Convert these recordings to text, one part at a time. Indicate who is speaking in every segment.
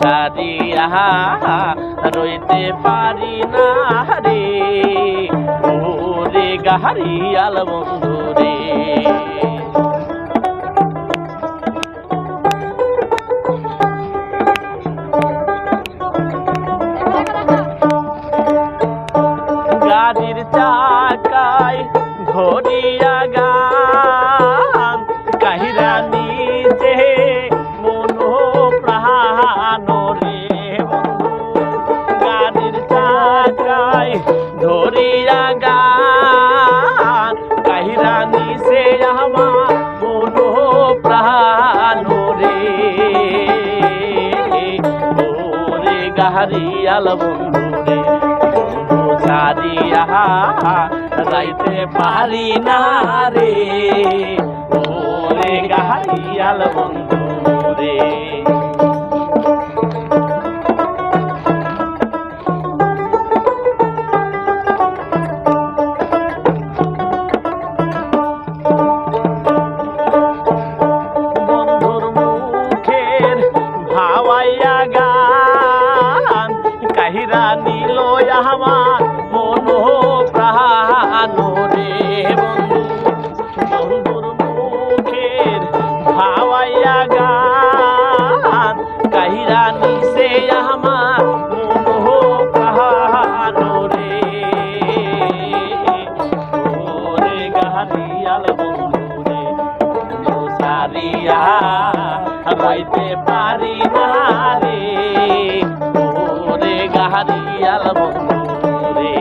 Speaker 1: সারিয়া রইতে পারি না রে। ওরে গাহারিয়াল বন্ধু রে। গাড়ির চাকায় ধরিয়া আমার মনো প্রাণ রে। ওরে গাহারিয়াল বন্ধু রে সারিয়া রাইতে পারি না রে। ওরে গাহারিয়াল বন্ধু রে। ভাওয়াইয়া গান কাহিরা নিল আমার সারিয়া রাইতে পারি না রে। ওরে গাহারিয়াল বন্ধু রে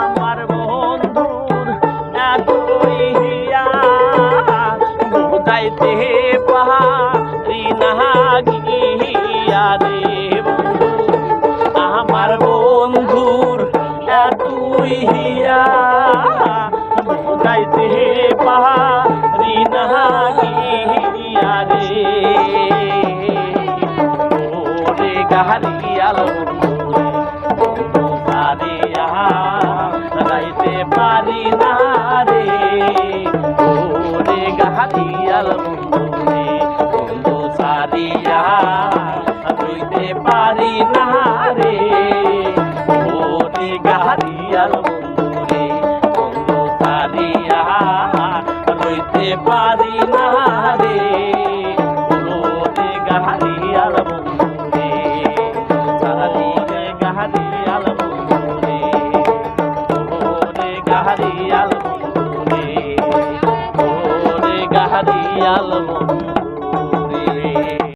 Speaker 1: আমার বন্ধুর এতই হিয়া বুঝাইতে পারি এতই হিয়া বুঝাইতে পারি না গিয়া রে ওরে গাহারিয়াল সারিয়া পারি না রে ওরে গাহারিয়াল বন্ধু সারিয়া পারি না ওরে গাহারিয়াল বন্ধু সারিয়া রইতে পারি না রে। গাহারিয়াল বন্ধু রে সারিয়ে গাহারিয়াল বন্ধু রে ওরে গাহারিয়াল বন্ধু রে ওরে গাহারিয়াল বন্ধু